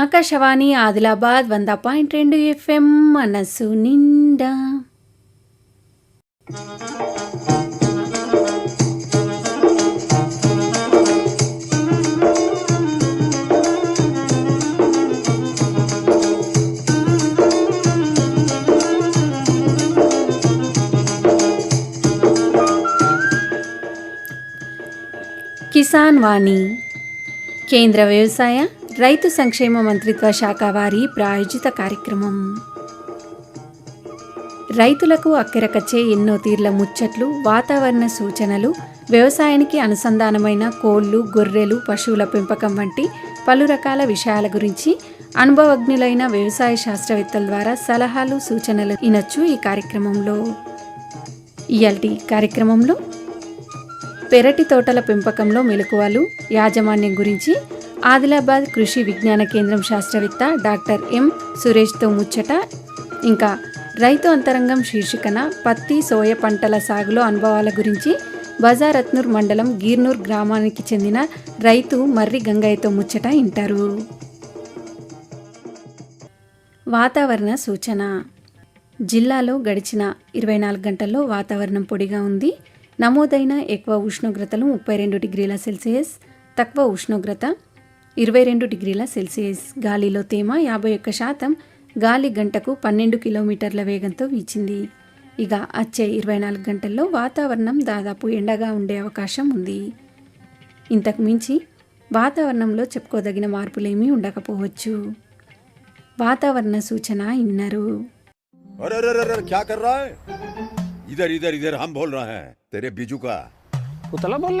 ఆకాశవాణి ఆదిలాబాద్ వంద పాయింట్ రెండు ఎఫ్ఎం మనసు నిండా. కిసాన్ వాణి కేంద్ర వ్యవసాయ రైతు సంక్షేమ మంత్రిత్వ శాఖ వారి ప్రాయోజిత కార్యక్రమం. రైతులకు అక్కిరకచ్చే ఎన్నో తీర్ల ముచ్చట్లు వాతావరణ సూచనలు వ్యవసాయానికి అనుసంధానమైన కోళ్ళు గొర్రెలు పశువుల పెంపకం వంటి పలు రకాల విషయాల గురించి అనుభవజ్ఞులైన వ్యవసాయ శాస్త్రవేత్తల ద్వారా సలహాలు సూచనలు ఇనొచ్చు ఈ కార్యక్రమంలో. ఇయాల్టి కార్యక్రమంలో పెరటి తోటల పెంపకంలో మెలకువలు యాజమాన్యం గురించి ఆదిలాబాద్ కృషి విజ్ఞాన కేంద్రం శాస్త్రవేత్త డాక్టర్ ఎం సురేష్తో ముచ్చట. ఇంకా రైతు అంతరంగం శీర్షికన పత్తి సోయ పంటల సాగులో అనుభవాల గురించి బజారత్నూర్ మండలం గీర్నూర్ గ్రామానికి చెందిన రైతు మర్రి గంగయ్యతో ముచ్చట ఇంటారు. వాతావరణ సూచన. జిల్లాలో గడిచిన ఇరవై నాలుగు గంటల్లో వాతావరణం పొడిగా ఉంది. నమోదైన ఎక్కువ ఉష్ణోగ్రతలు ముప్పై రెండు డిగ్రీల సెల్సియస్ తక్కువ ఉష్ణోగ్రత ఇరవై రెండు డిగ్రీల సెల్సియస్ గాలిలో తేమ యాభై ఒక్క శాతం గాలి గంటకు పన్నెండు కిలోమీటర్ల వేగంతో వీచింది. ఇక వచ్చే ఇరవై నాలుగు గంటల్లో వాతావరణం దాదాపు ఎండగా ఉండే అవకాశం ఉంది. ఇంతకు మించి వాతావరణంలో చెప్పుకోదగిన మార్పులేమీ ఉండకపోవచ్చు. వాతావరణ సూచన ఇన్నరు. ఇదర్ ఇదర్ ఇదర్ హమ్ బోల్ రహే తెరే బిజు కా. ఉతలా బోల్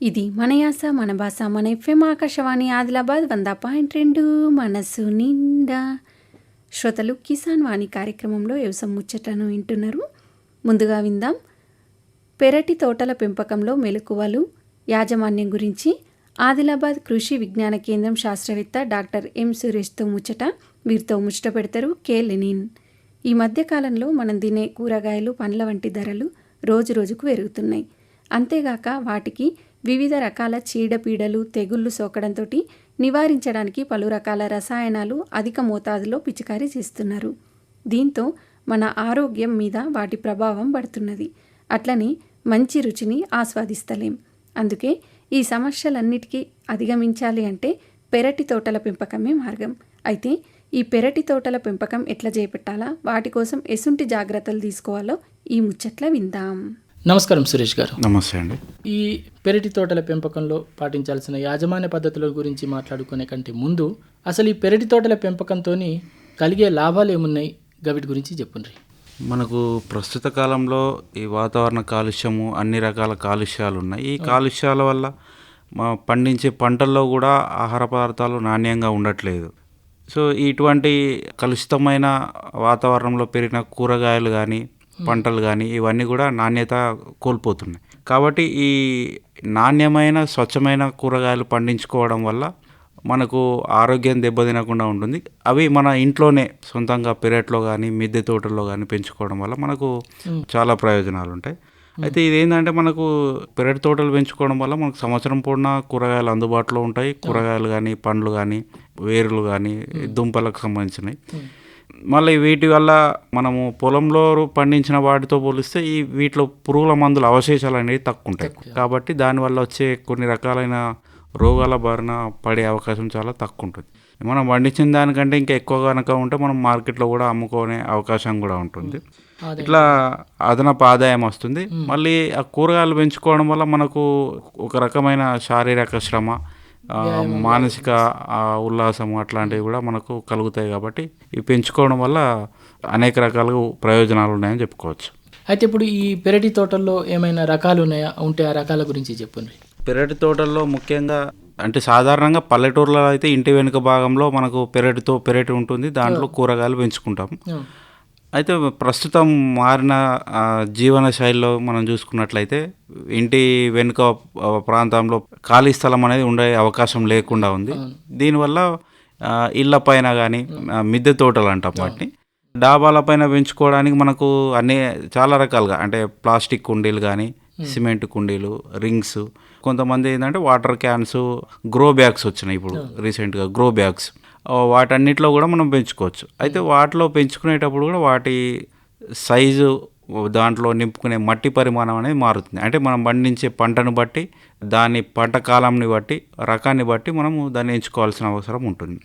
ఇది మన యాస మన భాష మన ఎఫ్ఎం ఆకాశవాణి ఆదిలాబాద్ వంద పాయింట్ రెండు మనసు నిండా. శ్రోతలు కిసాన్ వాణి కార్యక్రమంలో వ్యవసాయ ముచ్చటను వింటున్నారు. ముందుగా విందాం. పెరటి తోటల పెంపకంలో మెలకువలు యాజమాన్యం గురించి ఆదిలాబాద్ కృషి విజ్ఞాన కేంద్రం శాస్త్రవేత్త డాక్టర్ ఎం సురేష్తో ముచ్చట వీరితో ముచ్చట పెడతారు కె లెనిన్. ఈ మధ్యకాలంలో మనం తినే కూరగాయలు పండ్ల వంటి ధరలు రోజు రోజుకు పెరుగుతున్నాయి. అంతేగాక వాటికి వివిధ రకాల చీడపీడలు తెగుళ్ళు సోకడంతో నివారించడానికి పలు రకాల రసాయనాలు అధిక మోతాదులో పిచికారీ చేస్తున్నారు. దీంతో మన ఆరోగ్యం మీద వాటి ప్రభావం పడుతున్నది. అట్లని మంచి రుచిని ఆస్వాదిస్తలేం. అందుకే ఈ సమస్యలన్నిటికీ అధిగమించాలి అంటే పెరటి తోటల పెంపకమే మార్గం. అయితే ఈ పెరటి తోటల పెంపకం ఎట్లా చేపట్టాలా? వాటి కోసం ఎసుంటి జాగ్రత్తలు తీసుకోవాలో ఈ ముచ్చట్ల విందాం. నమస్కారం సురేష్ గారు. నమస్తే అండి. ఈ పెరటి తోటల పెంపకంలో పాటించాల్సిన యాజమాన్య పద్ధతుల గురించి మాట్లాడుకునే కంటే ముందు అసలు ఈ పెరటి తోటల పెంపకంతో కలిగే లాభాలు ఏమున్నాయి? గవిటి గురించి చెప్పుండ్రి. మనకు ప్రస్తుత కాలంలో ఈ వాతావరణ కాలుష్యము అన్ని రకాల కాలుష్యాలు ఉన్నాయి. ఈ కాలుష్యాల వల్ల మా పండించే పంటల్లో కూడా ఆహార పదార్థాలు నాణ్యంగా ఉండట్లేదు. సో ఇటువంటి కలుషితమైన వాతావరణంలో పెరిగిన కూరగాయలు కానీ పంటలు కానీ ఇవన్నీ కూడా నాణ్యత కోల్పోతున్నాయి. కాబట్టి ఈ నాణ్యమైన స్వచ్ఛమైన కూరగాయలు పండించుకోవడం వల్ల మనకు ఆరోగ్యం దెబ్బతినకుండా ఉంటుంది. అవి మన ఇంట్లోనే సొంతంగా పెరట్లో కానీ మిద్దె తోటల్లో కానీ పెంచుకోవడం వల్ల మనకు చాలా ప్రయోజనాలు ఉంటాయి. అయితే ఇదేంటంటే మనకు పెరటి తోటలు పెంచుకోవడం వల్ల మనకు సంవత్సరం పూర్ణ కూరగాయలు అందుబాటులో ఉంటాయి. కూరగాయలు కానీ పండ్లు కానీ వేరులు కానీ దుంపలకు సంబంధించినవి. మళ్ళీ వీటి వల్ల మనము పొలంలో పండించిన వాటితో పోలిస్తే ఈ వీటిలో పురుగుల మందుల అవశేషాలు అనేవి తక్కువ. ఉంటాయి కాబట్టి దానివల్ల వచ్చే కొన్ని రకాలైన రోగాల బారిన పడే అవకాశం చాలా తక్కువ ఉంటుంది మనం పండించిన దానికంటే ఇంకా ఎక్కువ కనుక ఉంటే మనం మార్కెట్లో కూడా అమ్ముకునే అవకాశం కూడా ఉంటుంది. ఇట్లా అదనపు ఆదాయం వస్తుంది. మళ్ళీ ఆ కూరగాయలు పెంచుకోవడం వల్ల మనకు ఒక రకమైన శారీరక శ్రమ మానసిక ఉల్లాసం అట్లాంటివి కూడా మనకు కలుగుతాయి కాబట్టి ఇవి పెంచుకోవడం వల్ల అనేక రకాలుగా ప్రయోజనాలు ఉన్నాయని చెప్పుకోవచ్చు. అయితే ఇప్పుడు ఈ పెరటి తోటల్లో ఏమైనా రకాలు ఉన్నాయా? ఉంటే ఆ రకాల గురించి చెప్పండి. పెరటి తోటల్లో ముఖ్యంగా అంటే సాధారణంగా పల్లెటూర్లలో అయితే ఇంటి వెనుక భాగంలో మనకు పెరటితో పెరటి ఉంటుంది. దాంట్లో కూరగాయలు పెంచుకుంటాం అయితే ప్రస్తుతం మారిన జీవన శైలిలో మనం చూసుకున్నట్లయితే ఇంటి వెనుక ప్రాంతంలో ఖాళీ స్థలం అనేది ఉండే అవకాశం లేకుండా ఉంది. దీనివల్ల ఇళ్ళ పైన కానీ మిద్దె తోటలు అంటాం వాటిని. డాబాల పైన పెంచుకోవడానికి మనకు అన్ని చాలా రకాలుగా అంటే ప్లాస్టిక్ కుండీలు కానీ సిమెంట్ కుండీలు రింగ్స్ కొంతమంది ఏంటంటే వాటర్ క్యాన్స్ గ్రో బ్యాగ్స్ వచ్చినాయి ఇప్పుడు రీసెంట్గా గ్రో బ్యాగ్స్. వాటన్నిటిలో కూడా మనం పెంచుకోవచ్చు. అయితే వాటిలో పెంచుకునేటప్పుడు కూడా వాటి సైజు దాంట్లో నింపుకునే మట్టి పరిమాణం అనేది మారుతుంది. అంటే మనం పండించే పంటను బట్టి దాని పంట కాలంని బట్టి రకాన్ని బట్టి మనము దాన్ని ఎంచుకోవాల్సిన అవసరం ఉంటుంది.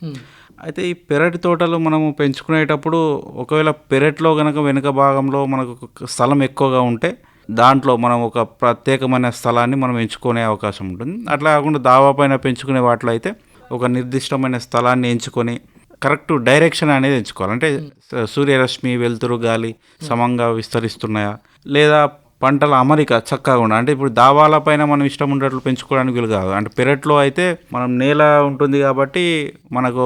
అయితే ఈ పెరటి తోటలు మనము పెంచుకునేటప్పుడు ఒకవేళ పెరట్లో కనుక వెనుక భాగంలో మనకు స్థలం ఎక్కువగా ఉంటే దాంట్లో మనం ఒక ప్రత్యేకమైన స్థలాన్ని మనం ఎంచుకునే అవకాశం ఉంటుంది. అట్లా కాకుండా దావా పైన పెంచుకునే వాటిలో అయితే ఒక నిర్దిష్టమైన స్థలాన్ని ఎంచుకొని కరెక్ట్ డైరెక్షన్ అనేది ఎంచుకోవాలి. అంటే సూర్యరశ్మి వెలుతురు గాలి సమంగా విస్తరిస్తున్నాయా? లేదా పంటల అమరిక చక్కగా ఉండాలి అంటే ఇప్పుడు దావాల పైన మనం ఇష్టం ఉండేట్లు పెంచుకోవడానికి వీలు కాదు. అంటే పెరట్లో అయితే మనం నేల ఉంటుంది కాబట్టి మనకు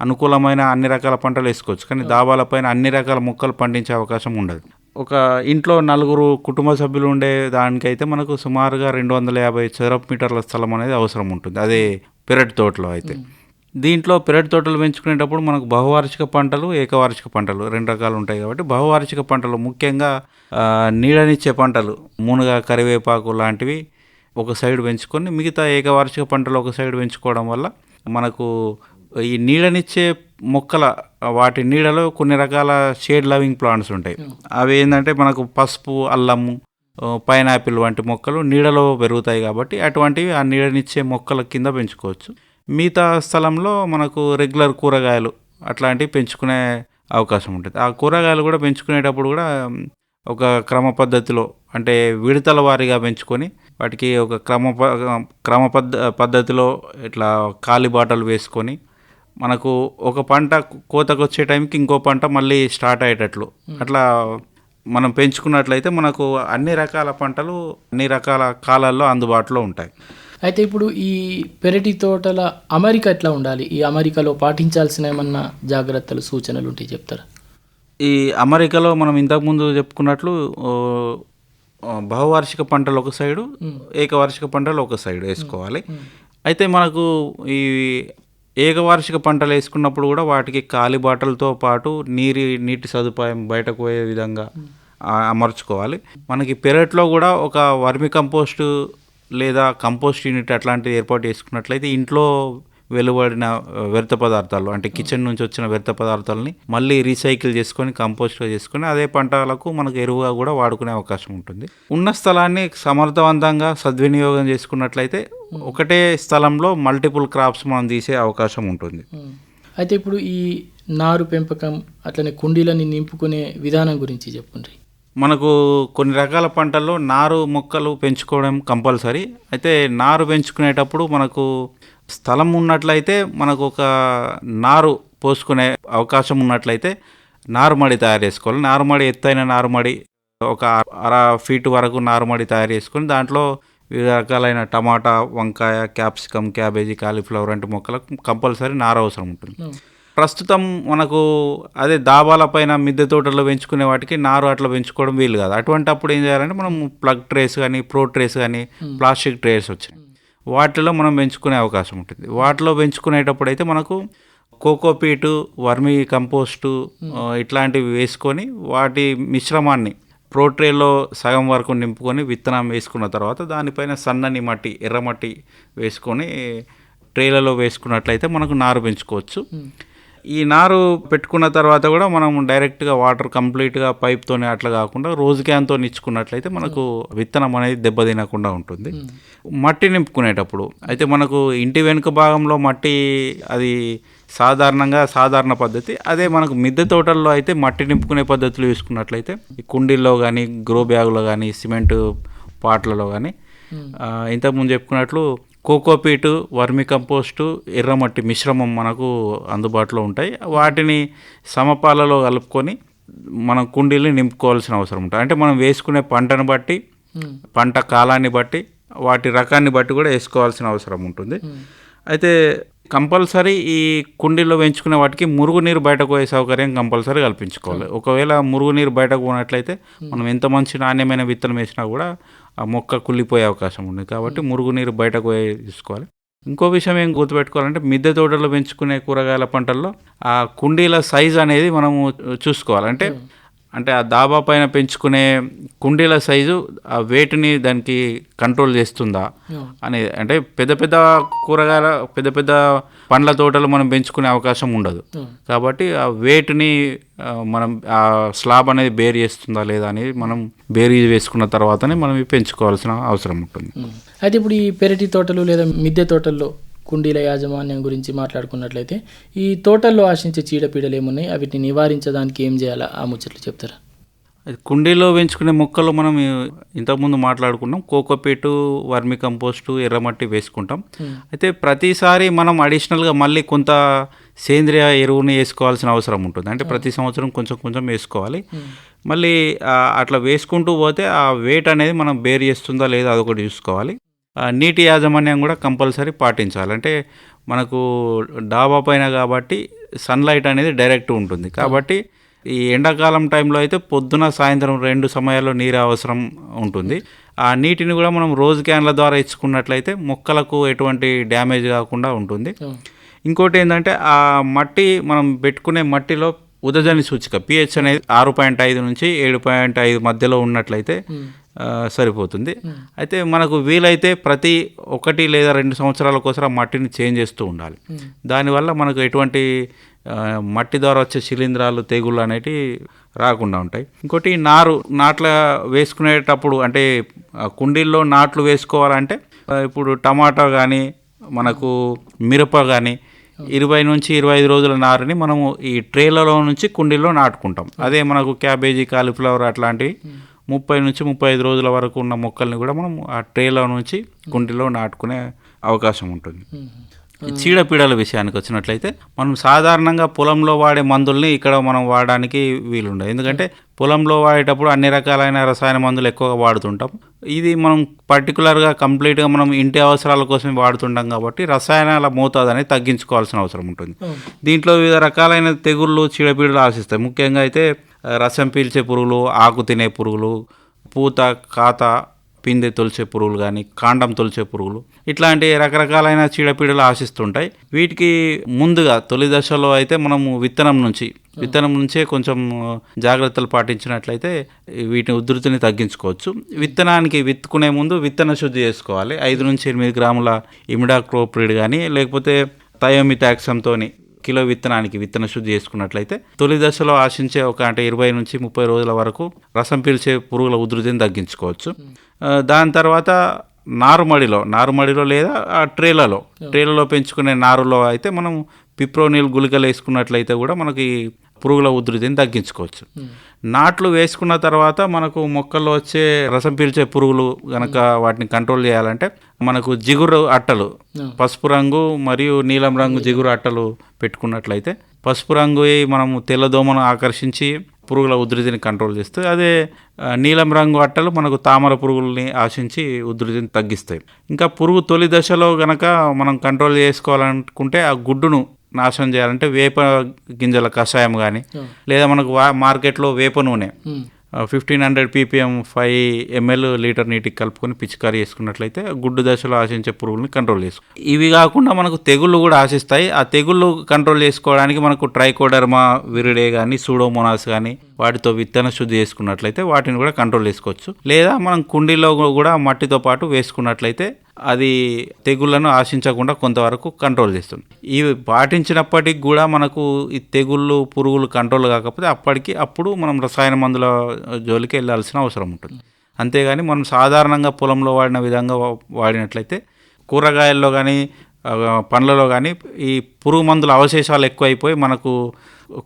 అనుకూలమైన అన్ని రకాల పంటలు వేసుకోవచ్చు. కానీ దావాల పైన అన్ని రకాల మొక్కలు పండించే అవకాశం ఉండదు. ఒక ఇంట్లో నలుగురు కుటుంబ సభ్యులు ఉండే దానికైతే మనకు సుమారుగా రెండు వందల యాభై చదరపు మీటర్ల స్థలం అనేది అవసరం ఉంటుంది. అదే పెరటి తోటలో అయితే. దీంట్లో పెరటి తోటలు పెంచుకునేటప్పుడు మనకు బహువార్షిక పంటలు ఏకవార్షిక పంటలు రెండు రకాలు ఉంటాయి కాబట్టి బహువార్షిక పంటలు ముఖ్యంగా నీడనిచ్చే పంటలు మునగ కరివేపాకు లాంటివి ఒక సైడ్ పెంచుకొని మిగతా ఏకవార్షిక పంటలు ఒక సైడ్ పెంచుకోవడం వల్ల మనకు ఈ నీడనిచ్చే మొక్కల వాటి నీడలో కొన్ని రకాల షేడ్ లవింగ్ ప్లాంట్స్ ఉంటాయి. అవి ఏంటంటే మనకు పసుపు అల్లము పైనాపిల్ వంటి మొక్కలు నీడలో పెరుగుతాయి కాబట్టి అటువంటివి ఆ నీడనిచ్చే మొక్కల కింద పెంచుకోవచ్చు. మిగతా స్థలంలో మనకు రెగ్యులర్ కూరగాయలు అట్లాంటివి పెంచుకునే అవకాశం ఉంటుంది. ఆ కూరగాయలు కూడా పెంచుకునేటప్పుడు కూడా ఒక క్రమ పద్ధతిలో అంటే విడతల వారీగా పెంచుకొని వాటికి ఒక క్రమ క్రమ పద్ధ పద్ధతిలో ఇట్లా కాలి బాటలు వేసుకొని మనకు ఒక పంట కోతకు వచ్చే టైంకి ఇంకో పంట మళ్ళీ స్టార్ట్ అయ్యేటట్లు. అట్లా మనం పెంచుకున్నట్లయితే మనకు అన్ని రకాల పంటలు అన్ని రకాల కాలాల్లో అందుబాటులో ఉంటాయి. అయితే ఇప్పుడు ఈ పెరటి తోటల అమరిక ఎట్లా ఉండాలి? ఈ అమరికలో పాటించాల్సిన ఏమన్నా జాగ్రత్తలు సూచనలు ఉంటే చెప్తారా? ఈ అమెరికాలో మనం ఇంతకుముందు చెప్పుకున్నట్లు బహువార్షిక పంటలు ఒక సైడు ఏకవార్షిక పంటలు ఒక సైడ్ వేసుకోవాలి. అయితే మనకు ఈ ఏకవార్షిక పంటలు వేసుకున్నప్పుడు కూడా వాటికి కాలి బాటలతో పాటు నీరు నీటి సదుపాయం బయటకు పోయే విధంగా అమర్చుకోవాలి. మనకి పెరట్లో కూడా ఒక వర్మి కంపోస్టు లేదా కంపోస్ట్ యూనిట్ అట్లాంటిది ఏర్పాటు చేసుకున్నట్లయితే ఇంట్లో వెలువడిన వ్యర్థ పదార్థాలు అంటే కిచెన్ నుంచి వచ్చిన వ్యర్థ పదార్థాలని మళ్ళీ రీసైకిల్ చేసుకొని కంపోస్ట్గా చేసుకొని అదే పంటలకు మనకు ఎరువుగా కూడా వాడుకునే అవకాశం ఉంటుంది. ఉన్న స్థలాన్ని సమర్థవంతంగా సద్వినియోగం చేసుకున్నట్లయితే ఒకటే స్థలంలో మల్టిపుల్ క్రాప్స్ మనం తీసే అవకాశం ఉంటుంది. అయితే ఇప్పుడు ఈ నారు పెంపకం అట్లనే కుండీలని నింపుకునే విధానం గురించి చెప్పండి. మనకు కొన్ని రకాల పంటల్లో నారు మొక్కలు పెంచుకోవడం కంపల్సరీ. అయితే నారు పెంచుకునేటప్పుడు మనకు స్థలం ఉన్నట్లయితే మనకు ఒక నారు పోసుకునే అవకాశం ఉన్నట్లయితే నారుమడి తయారు చేసుకోవాలి. నారుమడి ఎత్తైన నారుమడి ఒక అర ఫీట్ వరకు నారుమడి తయారు చేసుకొని దాంట్లో వివిధ రకాలైన టమాటా వంకాయ క్యాప్సికమ్ క్యాబేజీ కాలీఫ్లవర్ వంటి మొక్కలకు కంపల్సరీ నారు అవసరం ఉంటుంది. ప్రస్తుతం మనకు అదే దాబాల పైన మిద్దె తోటల్లో పెంచుకునే వాటికి నారు అట్లా పెంచుకోవడం వీలు కాదు. అటువంటి అప్పుడు ఏం చేయాలంటే మనం ప్లగ్ ట్రేస్ కానీ ప్రో ట్రేస్ కానీ ప్లాస్టిక్ ట్రేస్ వచ్చినాయి వాటిలో మనం పెంచుకునే అవకాశం ఉంటుంది. వాటిలో పెంచుకునేటప్పుడు అయితే మనకు కోకోపీటు వర్మీ కంపోస్టు ఇట్లాంటివి వేసుకొని వాటి మిశ్రమాన్ని ప్రోట్రేలో సగం వరకు నింపుకొని విత్తనం వేసుకున్న తర్వాత దానిపైన సన్నని మట్టి ఎర్రమట్టి వేసుకొని ట్రేలలో వేసుకున్నట్లయితే మనకు నారు పెంచుకోవచ్చు. ఈ నారు పెట్టుకున్న తర్వాత కూడా మనం డైరెక్ట్గా వాటర్ కంప్లీట్గా పైప్తోనే అట్లా కాకుండా రోజు క్యాన్తో ఇచ్చుకున్నట్లయితే మనకు విత్తనం అనేది దెబ్బతినకుండా ఉంటుంది. మట్టి నింపుకునేటప్పుడు అయితే మనకు ఇంటి వెనుక భాగంలో మట్టి అది సాధారణంగా సాధారణ పద్ధతి. అదే మనకు మిద్దె తోటల్లో అయితే మట్టి నింపుకునే పద్ధతులు చూసుకున్నట్లయితే ఈ కుండీల్లో కానీ గ్రో బ్యాగులో కానీ సిమెంట్ పాట్లలో కానీ ఇంతకుముందు చెప్పుకున్నట్లు కోకోపీటు వర్మి కంపోస్టు ఎర్రమట్టి మిశ్రమం మనకు అందుబాటులో ఉంటాయి. వాటిని సమపాలలో కలుపుకొని మనం కుండీల్ని నింపుకోవాల్సిన అవసరం ఉంటుంది. అంటే మనం వేసుకునే పంటను బట్టి పంట కాలాన్ని బట్టి వాటి రకాన్ని బట్టి కూడా వేసుకోవాల్సిన అవసరం ఉంటుంది. అయితే కంపల్సరీ ఈ కుండీల్లో పెంచుకునే వాటికి మురుగునీరు బయటకు పోయే సౌకర్యం కంపల్సరీ కల్పించుకోవాలి. ఒకవేళ మురుగునీరు బయటకు పోయినట్లయితే మనం ఎంత మంచి నాణ్యమైన విత్తనం వేసినా కూడా ఆ మొక్క కుళ్ళిపోయే అవకాశం ఉంది కాబట్టి మురుగునీరు బయటకు పోయే తీసుకోవాలి. ఇంకో విషయం ఏం గుర్తుపెట్టుకోవాలంటే మిద్దె తోటలో పెంచుకునే కూరగాయల పంటల్లో ఆ కుండీల సైజ్ అనేది మనము చూసుకోవాలి. అంటే అంటే ఆ దాబా పైన పెంచుకునే కుండీల సైజు ఆ వేటిని దానికి కంట్రోల్ చేస్తుందా అనేది అంటే పెద్ద పెద్ద కూరగాయల పెద్ద పెద్ద పండ్ల తోటలు మనం పెంచుకునే అవకాశం ఉండదు. కాబట్టి ఆ వేటిని ఆ, మనం ఆ స్లాబ్ అనేది బేర్ చేస్తుందా లేదా అనేది మనం బేరీ వేసుకున్న తర్వాతనే మనం పెంచుకోవాల్సిన అవసరం ఉంటుంది. అయితే ఇప్పుడు ఈ పెరటి తోటలు లేదా మిద్దె తోటల్లో కుండీల యాజమాన్యం గురించి మాట్లాడుకున్నట్లయితే ఈ తోటల్లో ఆశించే చీడపీడలు ఏమున్నాయి వీటిని నివారించడానికి ఏం చేయాలా? ఆ ముచ్చట్లు చెప్తారా? అది కుండీలో పెంచుకునే మొక్కలు మనం ఇంతకుముందు మాట్లాడుకున్నాం. కోకోపీటు వర్మి కంపోస్టు ఎర్రమట్టి వేసుకుంటాం. అయితే ప్రతిసారి మనం అడిషనల్గా మళ్ళీ కొంత సేంద్రియ ఎరువుని వేసుకోవాల్సిన అవసరం ఉంటుంది. అంటే ప్రతి సంవత్సరం కొంచెం కొంచెం వేసుకోవాలి. మళ్ళీ అట్లా వేసుకుంటూ పోతే ఆ వెయిట్ అనేది మనం బేర్ చేస్తుందా లేదా అదొకటి చూసుకోవాలి. ఆ, నీటి యాజమాన్యం కూడా కంపల్సరీ పాటించాలి. అంటే మనకు డాబా పైన కాబట్టి సన్లైట్ అనేది డైరెక్ట్ ఉంటుంది. కాబట్టి ఈ ఎండాకాలం టైంలో అయితే పొద్దున సాయంత్రం రెండు సమయాల్లో నీరు అవసరం ఉంటుంది. ఆ నీటిని కూడా మనం రోజు క్యాన్ల ద్వారా ఇచ్చుకున్నట్లయితే మొక్కలకు ఎటువంటి డ్యామేజ్ కాకుండా ఉంటుంది. ఇంకోటి ఏంటంటే ఆ మట్టి మనం పెట్టుకునే మట్టిలో ఉదజని సూచిక పిహెచ్ అనేది ఆరు పాయింట్ ఐదు నుంచి ఏడు పాయింట్ ఐదు మధ్యలో ఉన్నట్లయితే సరిపోతుంది. అయితే మనకు వీలైతే ప్రతి ఒకటి లేదా రెండు సంవత్సరాలకోసారి ఆ మట్టిని చేంజ్ చేస్తూ ఉండాలి. దానివల్ల మనకు ఎటువంటి మట్టి ద్వారా వచ్చే శిలీంధ్రాలు తెగుళ్ళు అనేటివి రాకుండా ఉంటాయి. ఇంకోటి నారు నాట్ల వేసుకునేటప్పుడు అంటే కుండీల్లో నాట్లు వేసుకోవాలంటే ఇప్పుడు టమాటా కానీ మనకు మిరప కానీ ఇరవై నుంచి ఇరవై ఐదు రోజుల నారుని మనము ఈ ట్రేలలో నుంచి కుండీల్లో నాటుకుంటాం. అదే మనకు క్యాబేజీ కాలీఫ్లవర్ అట్లాంటివి ముప్పై నుంచి ముప్పై ఐదు రోజుల వరకు ఉన్న మొక్కల్ని కూడా మనం ఆ ట్రేలో నుంచి కుండీలో నాటుకునే అవకాశం ఉంటుంది. చీడపీడల విషయానికి వచ్చినట్లయితే మనం సాధారణంగా పొలంలో వాడే మందుల్ని ఇక్కడ మనం వాడడానికి వీలుండదు. ఎందుకంటే పొలంలో వాడేటప్పుడు అన్ని రకాలైన రసాయన మందులు ఎక్కువగా వాడుతుంటాం. ఇది మనం పర్టికులర్గా కంప్లీట్గా మనం ఇంటి అవసరాల కోసం వాడుతుంటాం కాబట్టి రసాయనాల మోతాదు అనేది తగ్గించుకోవాల్సిన అవసరం ఉంటుంది. దీంట్లో వివిధ రకాలైన తెగుళ్ళు చీడపీడలు ఆశిస్తాయి. ముఖ్యంగా అయితే రసం పీల్చే పురుగులు ఆకు తినే పురుగులు పూత కాత పిందె తొలిచే పురుగులు కానీ కాండం తొలిచే పురుగులు ఇట్లాంటి రకరకాలైన చీడపీడలు ఆశిస్తుంటాయి. వీటికి ముందుగా తొలి దశలో అయితే మనము విత్తనం నుంచి విత్తనం నుంచే కొంచెం జాగ్రత్తలు పాటించినట్లయితే వీటిని ఉధృతిని తగ్గించుకోవచ్చు. విత్తనానికి విత్తుకునే ముందు విత్తన శుద్ధి చేసుకోవాలి. ఐదు నుంచి ఎనిమిది గ్రాముల ఇమిడాక్రోప్రిడ్ కానీ లేకపోతే థయోమితాక్సంతోని కిలో విత్తనానికి విత్తన శుద్ధి చేసుకున్నట్లయితే తొలి దశలో ఆశించే ఒక అంటే ఇరవై నుంచి ముప్పై రోజుల వరకు రసం పీల్చే పురుగుల ఉధృతిని తగ్గించుకోవచ్చు. దాని తర్వాత నారుమడిలో నారుమడిలో లేదా ఆ ట్రేలలో ట్రేలలో పెంచుకునే నారులో అయితే మనం పిప్రోనిల్ గుళికలు వేసుకున్నట్లయితే కూడా మనకి పురుగుల ఉధృతిని తగ్గించుకోవచ్చు. నాట్లు వేసుకున్న తర్వాత మనకు మొక్కల్లో వచ్చే రసం పీల్చే పురుగులు గనక వాటిని కంట్రోల్ చేయాలంటే మనకు జిగురు అట్టలు పసుపు రంగు మరియు నీలం రంగు జిగురు అట్టలు పెట్టుకున్నట్లయితే పసుపు రంగు మనము తెల్లదోమను ఆకర్షించి పురుగుల ఉధృతిని కంట్రోల్ చేస్తాయి. అదే నీలం రంగు అట్టలు మనకు తామర పురుగుల్ని ఆశించి ఉధృతిని తగ్గిస్తాయి. ఇంకా పురుగు తొలి దశలో గనక మనం కంట్రోల్ చేసుకోవాలనుకుంటే ఆ గుడ్డును నాశనం చేయాలంటే వేప గింజల కషాయం కానీ లేదా మనకు వా మార్కెట్లో వేప నూనె fifteen hundred PPM five ML litre నీటికి కలుపుకొని పిచికారీ చేసుకున్నట్లయితే గుడ్డు దశలో ఆశించే పురుగుల్ని కంట్రోల్ చేసుకో ఇవి కాకుండా మనకు తెగుళ్ళు కూడా ఆశిస్తాయి. ఆ తెగుళ్ళు కంట్రోల్ చేసుకోవడానికి మనకు ట్రైకోడర్మా విరిడే కానీ సూడోమోనాస్ కానీ వాటితో విత్తన శుద్ధి చేసుకున్నట్లయితే వాటిని కూడా కంట్రోల్ చేసుకోవచ్చు. లేదా మనం కుండీలో కూడా మట్టితో పాటు వేసుకున్నట్లయితే అది తెగుళ్ళను ఆశించకుండా కొంతవరకు కంట్రోల్ చేస్తుంది. ఇవి పాటించినప్పటికి కూడా మనకు ఈ తెగుళ్ళు పురుగులు కంట్రోల్ కాకపోతే అప్పటికి అప్పుడు మనం రసాయన మందుల జోలికి వెళ్ళాల్సిన అవసరం ఉంటుంది. అంతేగాని మనం సాధారణంగా పొలంలో వాడిన విధంగా వాడినట్లయితే కూరగాయల్లో కానీ పండ్లలో కానీ ఈ పురుగు మందుల అవశేషాలు ఎక్కువైపోయి మనకు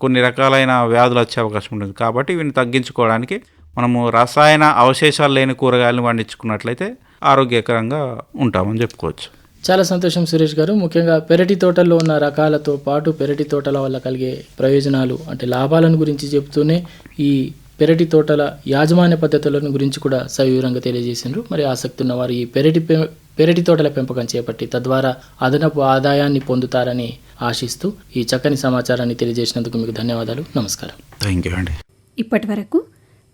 కొన్ని రకాలైన వ్యాధులు వచ్చే అవకాశం ఉంటుంది. కాబట్టి వీటిని తగ్గించుకోవడానికి మనము రసాయన అవశేషాలు లేని కూరగాయలను పండించుకున్నట్లయితే ఆరోగ్యకరంగా ఉంటామని చెప్పుకోవచ్చు. చాలా సంతోషం సురేష్ గారు. ముఖ్యంగా పెరటి తోటల్లో ఉన్న రకాలతో పాటు పెరటి తోటల వల్ల కలిగే ప్రయోజనాలు అంటే లాభాలను గురించి చెబుతూనే ఈ పెరటి తోటల యాజమాన్య పద్ధతులను గురించి కూడా సవివరంగా తెలియజేసిండ్రు. మరి ఆసక్తి ఉన్నవారు ఈ పెరటి పె- పెరటి తోటల పెంపకం చేపట్టి తద్వారా అదనపు ఆదాయాన్ని పొందుతారని ఆశిస్తూ ఈ చక్కని సమాచారాన్ని తెలియజేసినందుకు మీకు ధన్యవాదాలు నమస్కారం థ్యాంక్ యూ అండి ఇప్పటి వరకు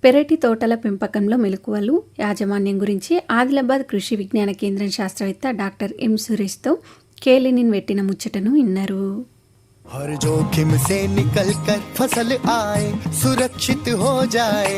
పెరటి తోటల పెంపకంలో మెలకువలు యాజమాన్యం గురించి ఆదిలాబాద్ కృషి విజ్ఞాన కేంద్రం శాస్త్రవేత్త డాక్టర్ ఎం సురేష్తో కేలినిన్ పెట్టిన ముచ్చటను విన్నారు हर जोखिम से निकल कर फसल आए सुरक्षित हो जाए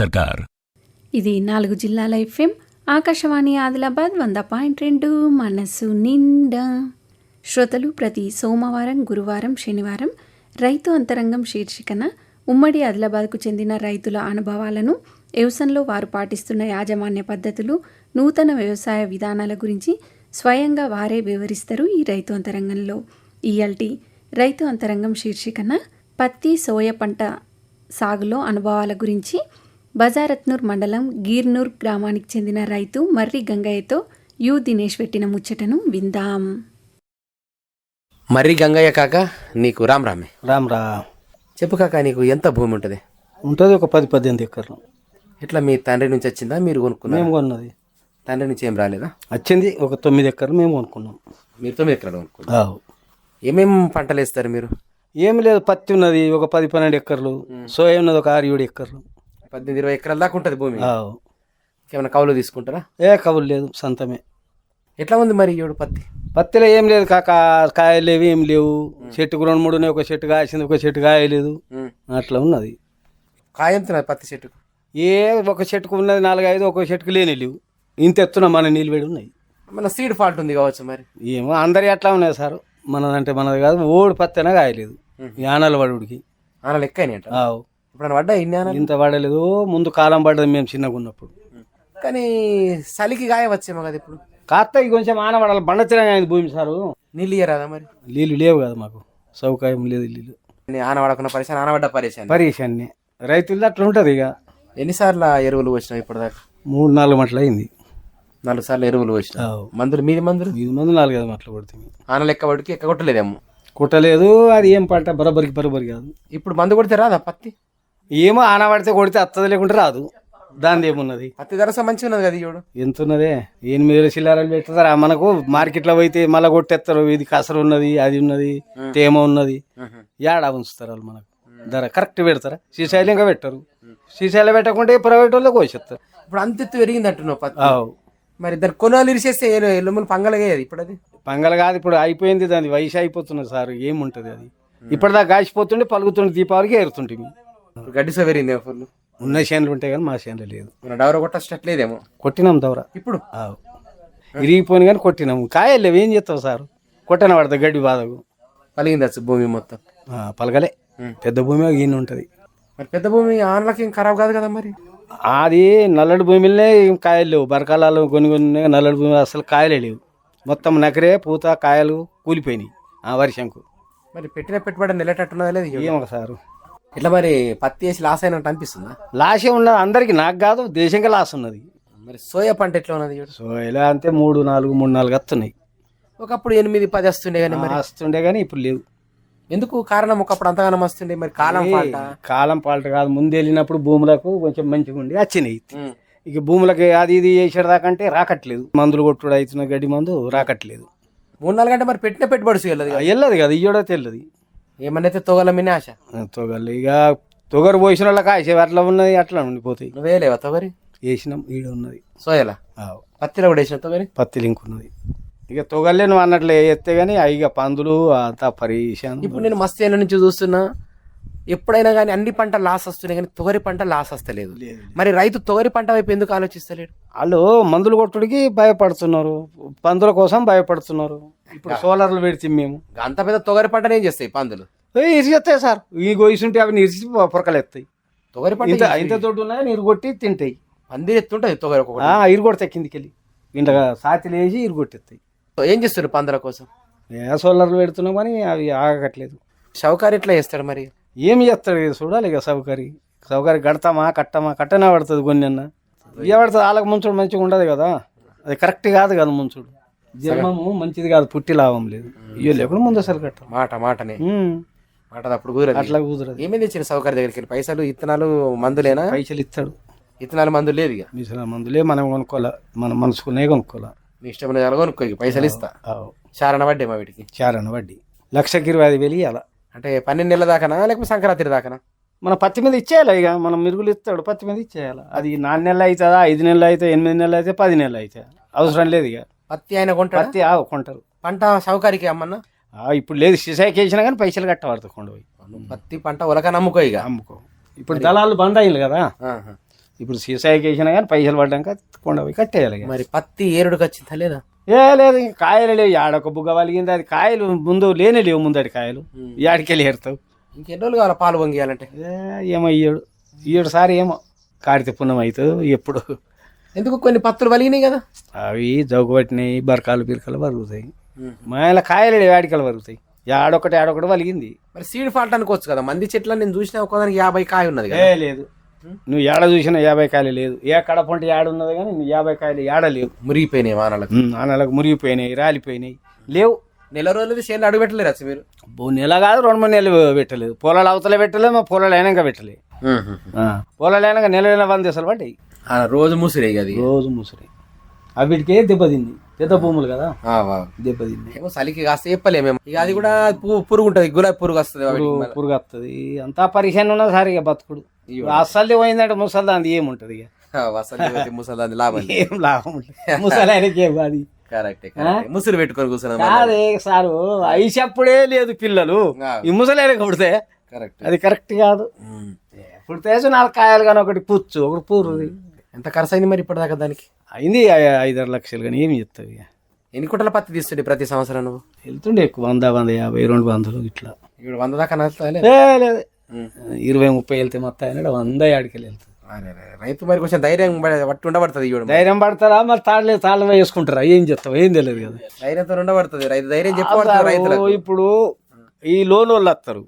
సర్కార్. ఇది నాలుగు జిల్లాల ఎఫ్ఎం. ఆకాశవాణి ఆదిలాబాద్ వంద పాయింట్ రెండు మనసు నిండా. శ్రోతలు ప్రతి సోమవారం గురువారం శనివారం రైతు అంతరంగం శీర్షికన ఉమ్మడి ఆదిలాబాద్కు చెందిన రైతుల అనుభవాలను వ్యవసాయంలో వారు పాటిస్తున్న యాజమాన్య పద్ధతులు నూతన వ్యవసాయ విధానాల గురించి స్వయంగా వారే వివరిస్తారు ఈ రైతు అంతరంగంలో. ఈఎల్టీ రైతు అంతరంగం శీర్షికన పత్తి సోయ పంట సాగులో అనుభవాల గురించి బజారత్నూర్ మండలం గీర్నూర్ గ్రామానికి చెందిన రైతు మర్రి గంగయ్యతో యు దినేష్ పెట్టిన ముచ్చటను విందాం. మర్రి గంగయ్య కాక నీకు రామ్ రామే. రామ్ రా. చెప్పు కాక నీకు ఎంత భూమి ఉంటుంది? ఉంటుంది ఒక పది పద్దెనిమిది ఎకర్లు. ఎట్లా మీ తండ్రి నుంచి వచ్చిందా? మీరు మేము కొనుక్కున్నారు కొన్నది. తండ్రి నుంచి ఏం రాలేదా? వచ్చింది ఒక తొమ్మిది ఎకర్లు మేము కొనుక్కున్నాం. మీరు తొమ్మిది ఎకరాలు కొనుక్కున్నారు. ఆవు. ఏమేం పంటలు వేస్తారు మీరు? ఏమి లేదు పత్తి ఉన్నది ఒక పది పన్నెండు ఎకర్లు సోయా ఉన్నది ఒక ఆరు ఏడు ఎకర్లు. పద్దెనిమిది ఇరవై ఎకరాల దాకా ఉంటుంది భూమి. ఏమైనా కవులు తీసుకుంటారా? ఏ కవులు లేదు సంతమే. ఎట్లా ఉంది మరి ఏడు పత్తి? పత్తిలో ఏం లేదు కాక కాయలు లేవు ఏం లేవు. చెట్టుకు రెండు మూడు ఒక చెట్టు కాసింది ఒక చెట్టు కాయలేదు. అట్లా ఉన్నది. కాయ ఎంత ఉన్నది పత్తి చెట్టుకు? ఏ ఒక చెట్టుకు ఉన్నది నాలుగైదు ఒక చెట్టుకు లేని లేవు. ఇంత ఎత్తున మన నీళ్ళు వేడి ఉన్నాయి. మన సీడ్ ఫాల్ట్ ఉంది కావచ్చు మరి. ఏమో అందరి అట్లా ఉన్నాయి సార్. మనదంటే మనది కాదు ఓడి పత్తి అయినా కాయలేదు. యానాల వడుడికి. ఆనలు ఆవు. ఇప్పుడు పడ్డా ఇన్ని ఆనలు ఇంత పడలేదు. ముందు కాలం పడ్డది మేము చిన్నగా ఉన్నప్పుడు. కానీ చలికి గాయ వచ్చేమో కదా ఇప్పుడు? కాస్త కొంచెం ఆన పడాలి బండ తిరగా అయింది భూమి సారు. నీళ్ళు ఇయ్యరాదా మరి? నీళ్ళు లేవు కదా మాకు. సౌకర్యం లేదు నీళ్ళు. నీ ఆన పడకుండా పరిశాన్ ఆన పడ్డ పరిశాన్ పరీక్షాన్ని రైతులది అట్లా ఉంటుంది ఇక. ఎన్నిసార్లు ఎరువులు వచ్చినావు ఇప్పటిదాకా? మూడు నాలుగు మట్ల అయింది. నాలుగు సార్లు ఎరువులు వచ్చినావు ఆవు. మందులు మీది మందులు? ఐదు మంది నాలుగైదు మట్ల కొడుతుంది ఆన లెక్క పడికి ఎక్క కొట్టలేదేమో? కుట్టలేదు. అది ఏం పంట? బరబరికి బరబరి కాదు. ఇప్పుడు మందు కొడితే రాదా పత్తి? ఏమో ఆన పడితే కొడితే అత్తది లేకుంటే రాదు. దాని ఏమున్నది? పత్తి ధర మంచిగా ఉన్నది కదా ఈయోడు? ఎంత ఉన్నదే ఎనిమిది వేల చిల్లరలు పెడతారా? మనకు మార్కెట్లో పోయితే మళ్ళీ కొట్టేస్తారు. ఇది కసరు ఉన్నది అది ఉన్నది తేమ ఉన్నది. ఏడా ఉంచుతారు వాళ్ళు మనకు? ధర కరెక్ట్ పెడతారా? శ్రీశైలంగా పెట్టరు. శ్రీశైలం పెట్టకుంటే ప్రైవేట్ వాళ్ళకి కోసేస్తారు. ఇప్పుడు అంత ఎత్తు పెరిగింది అంటున్నావు పత్తి. మరి దాని కొనాలు ఇరిసేస్తే ఎల్లుములు పంగలగేది ఇప్పుడు అది పంగల కాదు ఇప్పుడు అయిపోయింది దాని వయసు అయిపోతున్నది సార్. ఏముంటది అది? ఇప్పటిదాకా కాసిపోతుండే పలుకుతుండే దీపావళికి ఇప్పుడు గడ్డి సో పెరిగింది ఫుల్ ఉన్న చేనులు ఉంటాయి కానీ మా చేనులు లేదు. మన డవర కొట్టినాం దవర ఇప్పుడు. ఇరిగిపోయిన కానీ కొట్టినాము. కాయలు లేవు. ఏం చేస్తావు సార్? కొట్టన పడతా గడ్డి బాధకు? పలిగింది భూమి మొత్తం. ఆ, పలకలే పెద్ద భూమి ఈయన ఉంటుంది. మరి పెద్ద భూమి ఆనలకి ఏం ఖరాబ్ కాదు కదా మరి? అది నల్లడి భూమిలోనే కాయలు లేవు. బరకాలలో కొన్ని కొన్ని నల్లడి భూమి అసలు కాయలే లేవు. మొత్తం నకరే పూత కాయలు కూలిపోయినాయి ఆ వర్షంకు. మరి పెట్టిన పెట్టుబడి నిలటట్టున్నదా లేదు? ఏమో సారు. ఇట్లా మరి పత్తి వేసి లాస్ అయినట్టు అనిపిస్తుందా? లాసే ఉన్నది అందరికి నాకు కాదు దేశంగా లాస్ ఉన్నది. మరి సోయా పంట ఎట్లా ఉన్నది ఈయోడు? సో ఇలా అంతే మూడు నాలుగు మూడు నాలుగు వస్తున్నాయి. ఒకప్పుడు ఎనిమిది పది వస్తుండే కానీ మరి. వస్తుండే కానీ ఇప్పుడు లేవు. ఎందుకు కారణం ఒకప్పుడు అంతగానం వస్తుండే మరి? కాలం ఏ, ఫాల్టా? కాలం పాల్ట కాదు ముందు వెళ్ళినప్పుడు భూములకు కొంచెం మంచిగా ఉండి వచ్చినాయి. ఇక భూములకి అది ఇది చేసేదాకంటే రాకట్లేదు. మందులు కొట్టుడు అవుతున్న గడ్డి మందు రాకట్లేదు. మూడు నాలుగు గంటలు మరి పెట్టిన పెట్టుబడి వెళ్ళదు వెళ్ళదు కదా ఇయ్యడో తెల్లది. ఏమన్నైతే తొగల మిని ఆశ? తొగలు. ఇక తొగరు పోసిన వాళ్ళకి ఆశ అట్లా ఉన్నది? అట్లా ఉండిపోతాయి. నువ్వే లేవా తొగరి? వేసినాం ఈడ ఉన్నది. సోయలా. పత్తిలో కూడా వేసిన తొగరి? పత్తి లింక్ ఉన్నది. ఇక తొగలే నువ్వు అన్నట్లు ఎత్తే కానీ ఇక పందులు అంతా పరీక్షాన్ ఇప్పుడు నేను మస్తు నుంచి చూస్తున్నా ఎప్పుడైనా కానీ అన్ని పంట లాస్ వస్తున్నాయి కానీ తొగరి పంట లాస్ వస్తలేదు. మరి రైతు తొగరి పంట వైపు ఎందుకు ఆలోచిస్తలేడు? వాళ్ళు మందులు కొట్టుడికి భయపడుతున్నారు. పందుల కోసం భయపడుతున్నారు. ఇప్పుడు సోలార్లు పెడితే మేము. అంత పెద్ద తొగరి పంటనే ఏం చేస్తాయి పందులు? ఇరిచేస్తాయి సార్. ఈ గొయ్యుంటే అవి ఇరిచి పొరకలు ఎత్తాయి. తొగరి పంట ఇంత ఇంత తోటి ఉన్నాయి నీరు కొట్టి తింటాయి. పందిరి ఎత్తుంటది తొగరి ఒక్కొక్కటి. ఆ, ఇరు కొడతాయి కిందికి వెళ్ళి. ఇంతగా సాతిలు వేసి ఏం చేస్తున్నారు పందుల కోసం? ఏ సోలార్లు పెడుతున్నాం కానీ అవి ఆగట్లేదు. షౌకారు ఎట్లా చేస్తాడు మరి? ఏమి చేస్తాడు చూడాలి ఇక సౌకర్య సౌకర్యం కడతామా కట్టమా? కట్టనే పడుతుంది కొన్ని అన్న. ఇక పడుతుంది వాళ్ళకి ముంచుడు మంచిగా ఉండదు కదా. అది కరెక్ట్ కాదు కదా ముంచుడు. జన్మము మంచిది కాదు పుట్టి లాభం లేదు. ఇయ్యో లేకుండా ముందు అసలు కట్ట. మాట మాటనే. మాట అప్పుడు కుదరదు. అట్లా కుదరదు. ఏమేమి తెచ్చిన సౌకర్య దగ్గరికి వెళ్ళి? పైసలు ఇత్తనాలు మందులేనా? పైసలు ఇస్తాడు. ఇత్తనాలు మందులు లేదు ఇక. మిషన్ మందులే మనం కొనుక్కోవాలా. మన మనసుకునే కొనుక్కోవాలా. నీ ఇష్టమైన కొనుక్కో పైసలు ఇస్తా. చారణ పడ్డే మా వీటికి? చారణ వడ్డీ లక్షకి ఇరవై ఐదు వేలు ఇవ్వాలా అంటే పన్నెండు నెలల దాకానా? లేకపోతే సంక్రాంతి దాకానా? మన పత్తి మీద ఇచ్చేయాలి ఇక. మనం మిరుగులు ఇస్తాడు పత్తి మీద ఇచ్చేయాలి. అది నాలుగు నెలలు అవుతుందా? ఐదు నెలలు అయితే ఎనిమిది నెలలు అయితే పది నెలలు అయితే అవసరం లేదు ఇక. పత్తి ఆయన కొంటాడా? పత్తి ఆ, కొంటారు. పంట సౌకర్యకి అమ్మన్నా? ఇప్పుడు లేదు. సిసాయికి వేసినా కానీ పైసలు కట్టబడతాయి కొండపోయి పత్తి పంట ఉలక నమ్ముకో ఇక. అమ్ముకో ఇప్పుడు దళాలు బంద్ అయ్యింది కదా. ఇప్పుడు సీసాయికి వేసినా కానీ పైసలు పడ్డాక కొండపోయి కట్టేయాలి. మరి పత్తి ఏరుడుకి వచ్చిందా లేదా? ఏ లేదు ఇంక కాయలు లేవు. ఆడొక బుగ్గ వలిగింది అది కాయలు ముందు లేనే లేవు ముందడి కాయలు. యాడికెళ్ళి ఏరుతావు ఇంకెన్ని రోజులు కావాలి పాలు పొంగియాలంటే? ఏ, ఏమో ఇయ్యడు ఇయ్యడు సారి ఏమో కార్తీక పుణ్యం అవుతుంది ఎప్పుడు. ఎందుకు? కొన్ని పత్తులు వలిగినాయి కదా. అవి జోగు పట్టినాయి బరకాలు బిరకాలు వరుగుతాయి. మా ఇలా కాయలు లేవు ఆడికలు వరుగుతాయి. ఆడొకటి ఆడొకటి వలిగింది మరి సీడ్ ఫాల్ట్ అనుకోవచ్చు కదా. మంది చెట్ల నేను చూసిన ఒకదానికి యాభై కాయ ఉన్నది కదా. లేదు. నువ్వు ఏడ చూసినా యాభై కాయలు లేదు. ఏ కడపంట ఏడ ఉన్నది కానీ నువ్వు యాభై కాయలు ఏడ లేవు. మురిగిపోయినాయి వానలకు. ఉమ్, ఆనలకు మురిగిపోయినాయి రాలిపోయినాయి. లేవు. నెల రోజులు చేనులు అడుగు పెట్టలేరు అసలు మీరు? నెల కాదు రెండు మూడు నెలలు పెట్టలేదు. పొలాలు అవతల పెట్టలేదు మా పొలాలు అయినాక పెట్టలేదు. పొలాలు అయినాక నెల నెల వంద అసలు పడ్డాయి ఆ, రోజు ముసిరే అది రోజు ముసురి అవిటికే దెబ్బతింది. పెద్ద భూములు కదా. దెబ్బతింది. ఏమో చలికి కాస్త చెప్పలేమేమో ఇక అది కూడా పు- పురుగు ఉంటుంది గులాబీ పురుగు వస్తుంది పురుగు వస్తుంది. అంతా పరిశాన్ ఉన్నది సార్ ఇక బతుకుడు. అస్సలు పోయిందంటే ముసలి అది ఏముంటుంది ఇక? వసంత ముసలిదాని లాభం. ఏం లాభం. ముసలి ఆయనకి ఏం అది కరెక్టే. ముసురు పెట్టుకొని కూర్చున్నాం కాదే సారు లేదు పిల్లలు. ఈ ముసలి ఆయనకి పుడితే కరెక్ట్. అది కరెక్ట్ కాదు. పుడితే నాలుగు కాయలు కానీ ఒకటి పుచ్చు ఒకటి పూరు ఎంత ఖర్చు అయింది మరి ఇప్పటిదాకా దానికి? అయింది ఐదారు లక్షలు కానీ ఏమి చెప్తావు ఇక? ఎన్ని కుట్టల పత్తి తీస్తుండే ప్రతి సంవత్సరం నువ్వు? వెళ్తుండే ఎక్కువ వంద వంద యాభై రెండు వందలు ఇట్లా. ఇప్పుడు వంద దాకా లేదు. ఇరవై ముప్పై వెళ్తే మొత్తం అయినా వంద యాడికెళ్ళి వెళ్తుంది. రైతు మరి కొంచెం ధైర్యం పట్టి ఉండబడుతుంది ధైర్యం పడతారా? మరి తాళ్ళే తాళ్ళ వేసుకుంటారా? ఏం చెప్తావు? ఏం తెలియదు కదా. ధైర్యంతో ఉండబడుతుంది. రైతు ధైర్యం చెప్పబడుతుంది రైతులకు. ఇప్పుడు ఈ లోన్ వాళ్ళు వస్తారు.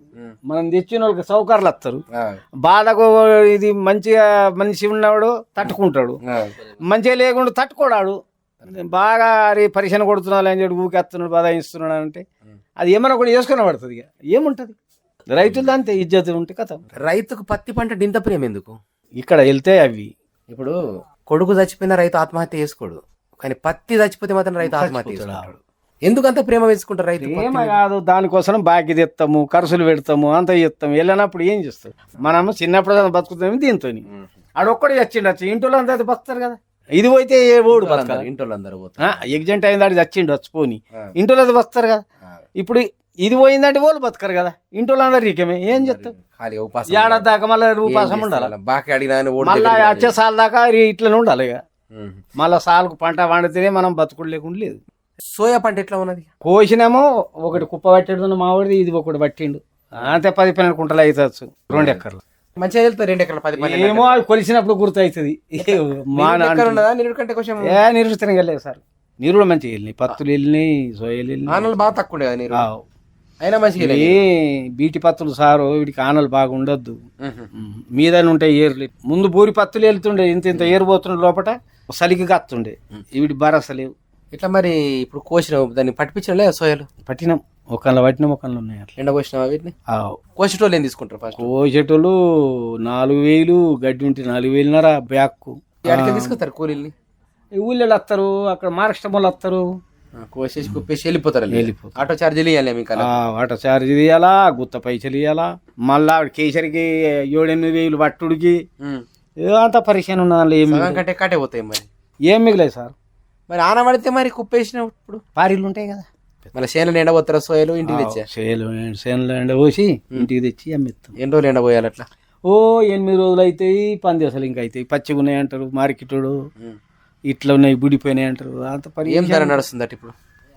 మనం తెచ్చిన వాళ్ళకి సౌకర్యాలు వస్తారు. బాధకు ఇది మంచిగా మనిషి ఉన్నవాడు తట్టుకుంటాడు. మంచిగా లేకుండా తట్టుకోడాడు. బాగా అరే పరిశీలన కొడుతున్నాడు అని చెప్పి ఊకేస్తున్నాడు బాధ ఇస్తున్నాడు అంటే అది ఏమైనా కూడా చేసుకుని పడుతుంది ఇక. ఏముంటుంది? రైతులు అంతే ఇజ్జత్ ఉంటే కథ. రైతుకు పత్తి పంట ఇంత ప్రేమ ఎందుకు ఇక్కడ వెళ్తే అవి. ఇప్పుడు కొడుకు చచ్చిపోయిన రైతు ఆత్మహత్య చేసుకోడు. కానీ పత్తి చచ్చిపోతే మాత్రం రైతు ఆత్మహత్య చేసుకుంటాడు. ఎందుకు అంత ప్రేమ వేసుకుంటారు రైతు ఏమ కాదు దానికోసం బాకీ తెస్తాము ఖర్చులు పెడతాము అంత చేస్తాము వెళ్ళినప్పుడు ఏం చేస్తాం మనము చిన్నప్పుడు బతుకుతాము దీంతో ఆడొక్కడే చచ్చిండు ఇంట్లో అంతా అది బతుకుతారు కదా. ఇది పోతే ఏ ఓడు బతకాలి ఇంట్లో అందరూ పోతారు. ఎగ్జెంట్ అయిన దాడి చచ్చిండు చచ్చిపోని ఇంట్లో అది బతుకుతారు కదా. ఇప్పుడు ఇది పోయిందంటే వాళ్ళు బతకరు కదా. ఇంట్లో రీకమే ఏం చెప్తావు ఖాళీగా ఉపాసం ఏడాది దాకా మళ్ళీ ఉపాసం ఉండాలి? బాకీ అడిగినా మళ్ళీ వచ్చే సాల్ దాకా ఇట్లనే ఉండాలి ఇక. మళ్ళీ సాలుకు పంట పండితేనే మనం బతుకుడు లేకుండా లేదు. సోయా పంట ఎట్లా ఉన్నది? కోసినేమో ఒకటి కుప్ప పట్టేడు మా వాడిది ఇది ఒకటి పట్టిండు. అంతే పది పన్నెండు కుంటలు అవుతుంది రెండు ఎకర్లు. మంచిగా వెళ్తారు రెండు ఎకరాల పది పన్నెండు ఏమో అవి కొలిసినప్పుడు గుర్తు అవుతుంది మా నీరు ఎక్కడ ఉన్నదా? నీరు కంటే కొంచెం ఏ నీరు తిరగలేదు సార్. నీరు కూడా మంచిగా వెళ్ళినాయి. పత్తులు వెళ్ళినాయి సోయలు వెళ్ళినాయి. బాగా తక్కువ నీరు. అయినా మంచిగా బీటి పత్తులు సారు వీటికి ఆనలు బాగా ఉండొద్దు. మీద ఉంటాయి ఏర్లు. ముందు బూరి పత్తులు వెళ్తుండే ఇంత ఇంత ఏరు పోతుండే లోపల సలికి కత్తుండే. వీటి భరస లేవు. ఇట్లా మరి ఇప్పుడు కోసిన దాన్ని పట్టిపించలే సోయలు? పట్టినాం. ఒకళ్ళ పట్టినాం ఒకళ్ళు ఉన్నాయి అట్లా. ఎండ కోసినావా వీటిని? ఆ, కోసేటోళ్ళు ఏం తీసుకుంటారు ఫస్ట్ కోసేటోళ్ళు నాలుగు వేలు గడ్డి ఉంటే నాలుగు వేలున్నర బ్యాక్కు. తీసుకొస్తారు కూలీల్ని? ఊళ్ళో వస్తారు అక్కడ మహారాష్ట్ర వాళ్ళు వస్తారు కోసేసి కుప్పేసి వెళ్ళిపోతారు వాళ్ళు. వెళ్ళిపోతారు. ఆటో ఛార్జీలు ఇవ్వాలి మీకు అలా. ఆ, వాటర్ ఛార్జ్ తీయాలా గుత్త పైసలు ఇవ్వాలా మళ్ళా ఆవిడ కేసరికి ఏడెనిమిది వేలు పట్టుడికి. అంత పరిచయం ఉన్నదానిలో ఏం సగం మిగిలే. కంటే కట్టే పోతాయి మరి. ఏం మిగిలేదు సార్. మరి ఆన పడితే మరి కుప్పేసినప్పుడు? పారీలు ఉంటాయి కదా. మళ్ళీ చేనులు ఎండబోతారా సోయలు ఇంటికి తెచ్చా? చేలు చేనులో ఎండ పోసి ఇంటికి తెచ్చి అమ్మిస్తాం. ఎన్ని రోజులు ఎండబోయాలి అట్లా? ఓ ఎనిమిది రోజులు అవుతాయి పంది అసలు ఇంకా అవుతాయి పచ్చిగా ఉన్నాయి అంటారు మార్కెట్లో ఇట్లా ఉన్నాయి బుడిపోయినాయి అంటారు. అంత పని ఏం ధర నడుస్తుంది అటు ఇప్పుడు?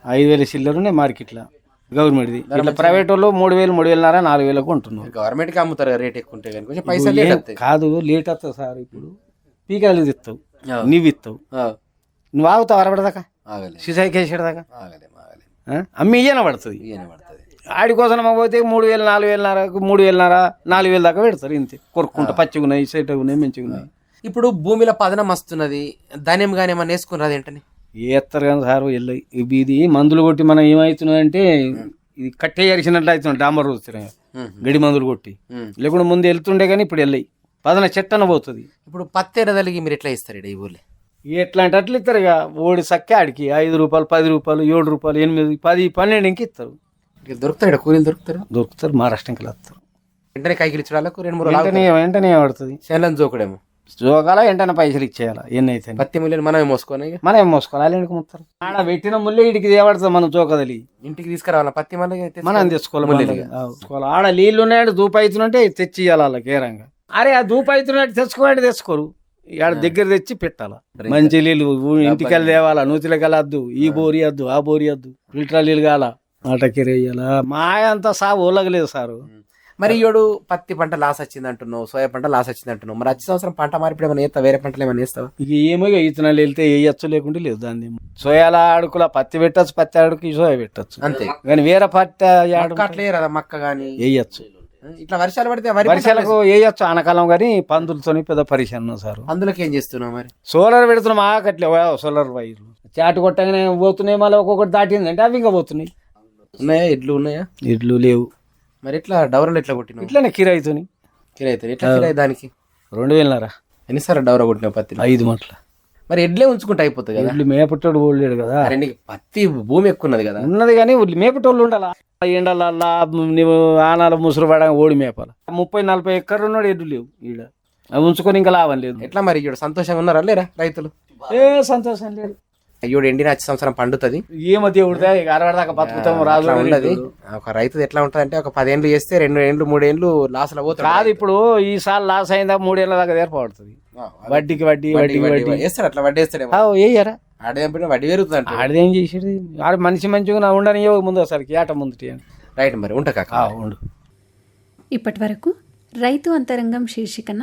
ఐదు వేల చిల్లర ఉన్నాయి మార్కెట్లో? గవర్నమెంట్ది. ఇట్లా ప్రైవేట్ వాళ్ళు మూడు వేలు మూడు వేలున్నర నాలుగు వేలకు ఉంటున్నారు గవర్నమెంట్కి అమ్ముతారు రేట్ ఎక్కువ ఉంటాయి కానీ కొంచెం పైసలు లేట్ వస్తాయి కాదు లేట్ వస్తుంది సార్ ఇప్పుడు. పీకాలు ఇస్తావు ఆ. నువ్వు ఇస్తావు. నువ్వు ఆగుతావు అరబడదాకా ఆగలే. సిసాయి కేసేదాకా ఆగలే ఆగలే. అమ్మి ఇయ్యన పడుతుంది. ఇయ్యనే పడుతుంది. ఆడి కోసం పోతే మూడు వేలు నాలుగు వేలున్నరకు మూడు వేలున్నర నాలుగు వేలు దాకా పెడతారు ఇంతే. కొరుక్కుంటా పచ్చిగా ఉన్నాయి సెట్ ఉన్నాయి మంచిగా ఉన్నాయి ఇప్పుడు భూమిలో పదనం వస్తున్నది ధాన్యం కానీ ఏమన్నా వేసుకుని రాదేంటని ఏస్తారు కానీ సార్ వెళ్ళి ఇది మందులు కొట్టి మనం ఏమవుతున్నదంటే ఇది కట్టే ఎరిచినట్లు అవుతుంది డాంబర్ రోజుతున్నాయి గడి మందులు కొట్టి. లేకుండా ముందు వెళ్తుండే కానీ ఇప్పుడు వెళ్ళయి పదన చెట్టన పోతుంది. ఇప్పుడు పత్తి ఎరదలిగి మీరు ఎట్లా ఇస్తారు ఈ ఊర్లో? ఎట్లాంటి అట్లా ఇస్తారు ఇక? ఓడి సక్కే ఆడికి. ఐదు రూపాయలు పది రూపాయలు ఏడు రూపాయలు ఎనిమిది పది పన్నెండు ఇంక ఇస్తారు ఈడ కూలీలు దొరుకుతారు? దొరుకుతారు మహారాష్ట్రకి వస్తారు. వెంటనే ఇచ్చడానికి రెండు మూడు వెంటనే వెంటనే పడుతుంది. చేనులను జోకుడేమో. జోగాల వెంటనే పైసలు ఇచ్చేయాలి. ఎన్ని అయితే పత్తి ముళ్ళని మనమే మోసుకొని ఇక. మనం ఏం మోసుకోవాలి. వాళ్ళు ఎందుకు మొత్తారు? ఆడ పెట్టిన ముల్లే ఇడికి దేవడుతుంది మనం చోకదలి ఇంటికి తీసుకురావాలా? పత్తి మళ్ళీ మనం తెచ్చుకోవాలి తెచ్చుకోవాలి. ఆడ నీళ్ళు దూపు అవుతుంటే తెచ్చి ఇవ్వాలి వాళ్ళకి ఏరంగా అరే ఆ దూపు అవుతున్నట్టు తెచ్చుకోవాలంటే తెచ్చుకోరు. ఆడ దగ్గర తెచ్చి పెట్టాలా. మంచి నీళ్ళు ఇంటికి వెళ్ళి తేవాలా? నూతిలోకి వెళ్ళొద్దు. ఈ బోరి వద్దు ఆ బోరి వద్దు. ఫిల్టర్ నీళ్ళు కాల ఆటకి వేయాలా మాయ అంతా సా ఓలగలేదు సారు. మరి ఈయోడు పత్తి పంట లాస్ వచ్చింది అంటున్నావు సోయా పంట లాస్ వచ్చింది అంటున్నావు మరి వచ్చే సంవత్సరం పంట మార్పిడి ఏమైనా వేస్తావా వేరే పంటలు ఏమైనా వేస్తావా ఇక ఏమో ఇక ఇతనాలు వెళ్తే వేయచ్చు లేకుంటే లేదు దాన్ని. సోయాల ఆడుకుల పత్తి పెట్టచ్చు పత్తి ఆడుకు సోయా పెట్టచ్చు. అంతే. కానీ వేరే పత్తి కదా మక్క కానీ? వేయచ్చు ఇట్లా వర్షాలు పడితే వర్షాలకు వేయచ్చు ఆనకాలం కానీ పందులతోని పెద్ద పరిచయం సార్. అందులోకి ఏం చేస్తున్నావు మరి? సోలార్ పెడుతున్నాం ఆకట్లే. సోలార్ వైర్లు. చాటు కొట్టగానే పోతున్నాయి మళ్ళీ ఒక్కొక్కటి దాటింది అంటే అవి ఇంకా పోతున్నాయి. ఉన్నాయా? ఎడ్లు ఉన్నాయా? ఇడ్లు లేవు. మరి ఇట్లా డౌరలు ఎట్లా కొట్టినావు? ఇట్లనే కిరాయితోని. కిరాయి ఎట్లా కిరాయి దానికి? రెండు వేలన్నర. ఎన్నిసార్లు డౌర కొట్టినావు పత్తి ఐదు మట్ల. మరి ఎడ్లే ఉంచుకుంటే అయిపోతుంది కదా? ఇడ్లు మేపట్టోడు పోలేడు కదా? అరే నీకు పత్తి భూమి ఎక్కువ ఉన్నది కదా? ఉన్నది కానీ ఉల్లి మేపటోళ్ళు ఉండాలా? ఎండలల్లా నువ్వు ఆనాల ముసురు పడ ఓడి మేపాల? ముప్పై నలభై ఎక్కర్లు ఉన్నాడు ఎడ్లు లేవు ఈడ. అవి ఉంచుకొని ఇంకా లాభం లేదు. ఎట్లా మరి ఈడు సంతోషంగా ఉన్నారా? లేరా రైతులు? ఏ సంతోషం లేదు. అయ్యోడు ఎండిన వచ్చే సంవత్సరం పండుతుంది. అరవై దాకా బతుకుతాం ఉండదు. ఒక రైతు ఎట్లా ఉంటది అంటే ఒక పదేళ్ళు చేస్తే రెండు ఏండ్లు మూడేండ్లు లాస్లో పోతాడు. కాదు ఇప్పుడు ఈసారి లాస్ అయిందా మూడేళ్ళ దాకా ఏర్పడుతుంది వడ్డీకి వడ్డీ వడ్డీ వడ్డీ వేస్తాడు అట్లా వడ్డీ వేస్తాడేమో. ఆ, వేయరా ఆడ చంపిన వడ్డీ పెరుగుతుంది ఆడదేం చేసేది? ఆడ మనిషి మంచిగా ఉండని ముందు ఒకసారికి ఏట ముందు రైట్ మరి ఉంటా కాక. ఉండు. ఇప్పటి వరకు రైతు అంతరంగం శీర్షికన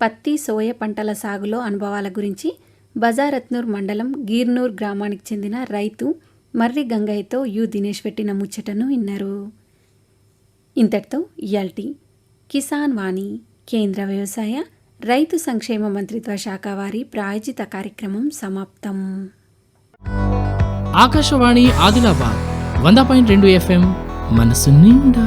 పత్తి సోయ పంటల సాగులో అనుభవాల గురించి బజారత్నూర్ మండలం గీర్నూర్ గ్రామానికి చెందిన రైతు మర్రి గంగయ్యతో యు దినేష్ పెట్టిన ముచ్చటను విన్నారు. ఇంతటితో ఇయాల్టి. కిసాన్ వాణి కేంద్ర వ్యవసాయ రైతు సంక్షేమ మంత్రిత్వ శాఖ వారి ప్రాయోజిత కార్యక్రమం సమాప్తం. ఆకాశవాణి ఆదిలాబాద్ వంద పాయింట్ రెండు ఎఫ్ఎం మనసు నిండా.